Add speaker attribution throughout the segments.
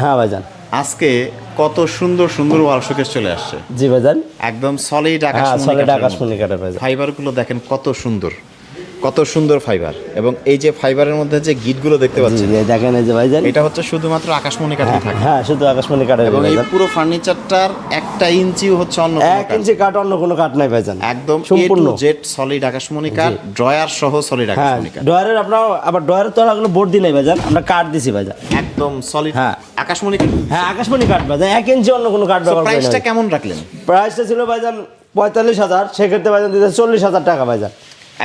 Speaker 1: হ্যাঁ ভাইজান।
Speaker 2: আজকে কত সুন্দর সুন্দর ওয়াল শোকেস চলে আসছে।
Speaker 1: জি ভাইজান।
Speaker 2: একদম সলিড আকাশ
Speaker 1: সলিড
Speaker 2: আকাশ
Speaker 1: আকাশমণি
Speaker 2: মধ্যে।
Speaker 1: ভাইজান।
Speaker 2: ফাইবারগুলো দেখেন কত সুন্দর। কত সুন্দর ফাইবার। এবং এই যে ফাইবারের মধ্যে যে গিটগুলো দেখতে পাচ্ছেন
Speaker 1: এই দেখেন এই যে ভাইজান।
Speaker 2: এটা হচ্ছে শুধুমাত্র আকাশমণি কাঠে থাকে।
Speaker 1: হ্যাঁ শুধু আকাশমণি কাঠের
Speaker 2: এবং এই পুরো ফার্নিচারটার একটা ইঞ্চিও হচ্ছে অন্য
Speaker 1: এক
Speaker 2: কাঠ।
Speaker 1: ইঞ্চি কাঠ অন্য কোনো কাঠ নাই ভাইজান।
Speaker 2: একদম
Speaker 1: সম্পূর্ণ।
Speaker 2: জেট সলিড আকাশমণি কাঠ ড্রয়ার সহ সলিড
Speaker 1: হ্যাঁ
Speaker 2: আকাশমণি কাঠ।
Speaker 1: ডয়ারের আপনার আবার ডয়ারের তো কোনো বোর্ড দিই নাই ভাইজান আমরা কাঠ দিছি ভাইজান।
Speaker 2: একদম সলিড
Speaker 1: হ্যাঁ।
Speaker 2: আকাশমণি কাঠ।
Speaker 1: হ্যাঁ আকাশমণি কাঠ ভাইজান এক ইঞ্চি অন্য কোনো কাঠ ব্যবহার
Speaker 2: প্রাইসটা কেমন রাখলেন?
Speaker 1: প্রাইসটা ছিল ভাইজান পঁয়তাল্লিশ হাজার সেক্ষেত্রে ভাইজান দিতে চল্লিশ হাজার টাকা ভাইজান।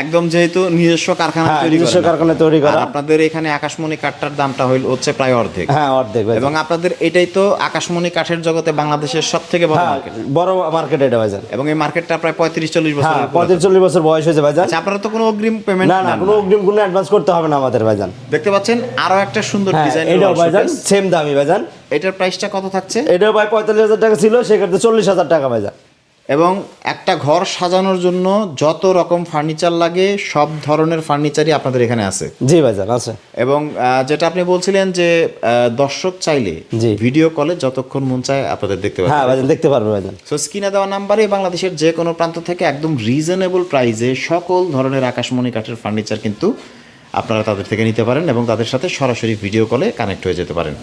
Speaker 2: একদম যেহেতু নিজস্ব কারখানা
Speaker 1: হ্যাঁ
Speaker 2: তৈরি
Speaker 1: নিজস্ব
Speaker 2: করেন
Speaker 1: কারখানায় তৈরি করা।
Speaker 2: আপনাদের এখানে আকাশমণি কাঠটার দামটা হইল হচ্ছে প্রায় অর্ধেক।
Speaker 1: হ্যাঁ অর্ধেক
Speaker 2: এবং আপনাদের এটাই তো আকাশমণি কাঠের জগতে বাংলাদেশের সব থেকে বড়
Speaker 1: হ্যাঁ
Speaker 2: মার্কেট
Speaker 1: বড় মার্কেট এটা ভাইজান
Speaker 2: এবং এই মার্কেটটা প্রায় পঁয়ত্রিশ চল্লিশ বছর
Speaker 1: হ্যাঁ পঁয়ত্রিশ চল্লিশ বছর বয়স হয়েছে ভাইজান
Speaker 2: আচ্ছা আপনারা তো কোনো অগ্রিম পেমেন্ট
Speaker 1: না না কোনো অগ্রিম কোনো অ্যাডভান্স করতে হবে না আমাদের ভাইজান
Speaker 2: দেখতে পাচ্ছেন আরও একটা সুন্দর
Speaker 1: হ্যাঁ
Speaker 2: ডিজাইন
Speaker 1: এটাও ভাইজান সেম দামি ভাইজান
Speaker 2: এটার প্রাইসটা কত থাকছে?
Speaker 1: এটাও ভাই পঁয়তাল্লিশ হাজার টাকা ছিল সেক্ষেত্রে চল্লিশ হাজার টাকা ভাইজান
Speaker 2: এবং একটা ঘর সাজানোর জন্য যত রকম ফার্নিচার লাগে সব ধরনের ফার্নিচারই আপনাদের এখানে আছে।
Speaker 1: জি ভাইজান আছে।
Speaker 2: এবং যেটা আপনি বলছিলেন যে দর্শক চাইলে। ভিডিও কলে যতক্ষণ মন চায় আপনাদের দেখতে পাবেন
Speaker 1: হ্যাঁ ভাইজান দেখতে পারবে ভাইজান।
Speaker 2: সো স্ক্রিনে দেওয়া নাম্বারে বাংলাদেশের যে কোনো প্রান্ত থেকে একদম রিজনেবল প্রাইসে সকল ধরনের আকাশমণি কাঠের ফার্নিচার কিন্তু আপনারা তাদের থেকে নিতে পারেন এবং তাদের সাথে সরাসরি ভিডিও কলে কানেক্ট হয়ে যেতে পারেন।